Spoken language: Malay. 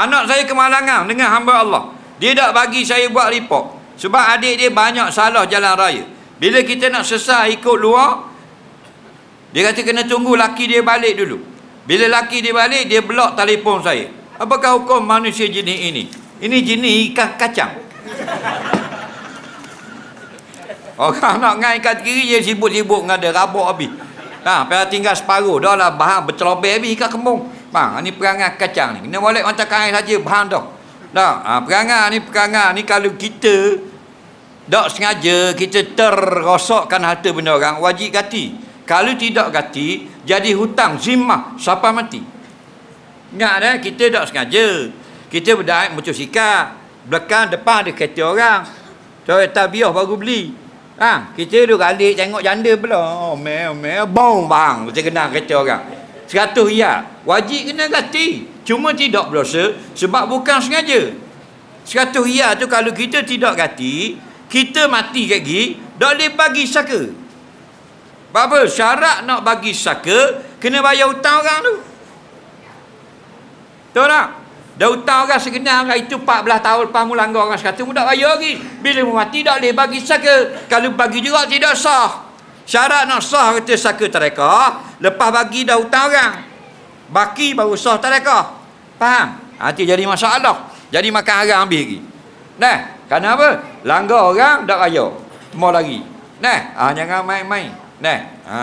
Anak saya kemalangan dengan hamba Allah. Dia tak bagi saya buat report. Sebab adik dia banyak salah jalan raya. Bila kita nak sesah ikut luar, dia kata kena tunggu laki dia balik dulu. Bila laki dia balik, dia blok telefon saya. Apakah hukum manusia jenis ini? Ini jenis ikan kacang. Orang nak ngai kat kiri dia sibuk-sibuk dengan dia rabuk habis. Nah, ha, tinggal separuh dah lah bahan bercelobek habis ikan kembung. Bang, ni perangai kacang ni. Kena boleh mata kain saja bahan dah. Dah, ha, perangai ni perangai ni kalau kita tak sengaja kita terrosokkan harta benda orang wajib ganti. Kalau tidak ganti jadi hutang zimmah sampai mati. Ingat dah kita tak sengaja. Kita berdaik motosikal. Belakang depan ada kereta orang. Toyota Vios baru beli. Ha, kita duduk alik tengok janda pula. Oh, meh, meh, bong bang. Kita kena kereta orang. Seratus riyal. Wajib kena ganti. Cuma tidak berdosa sebab bukan sengaja. Seratus riyal tu kalau kita tidak ganti, kita mati kat gigi, tak boleh bagi saka. Sebab apa? Syarat nak bagi saka, kena bayar hutang orang tu. Tahu tak? Dah hutang orang segenap orang itu 14 tahun lepas mu langgar orang sekata mu tak bayar lagi. Bila mati tak boleh bagi saka. Kalau bagi juga tidak sah. Syarat nak sah kata saka tarekah, lepas bagi dah hutang orang. Baki baru sah tarekah. Faham? Nanti jadi masalah. Jadi makan haram habis lagi. Nah, kenapa? Langgar orang tak raya. Mau lagi. Nah, ha, jangan main-main. Nah, ha.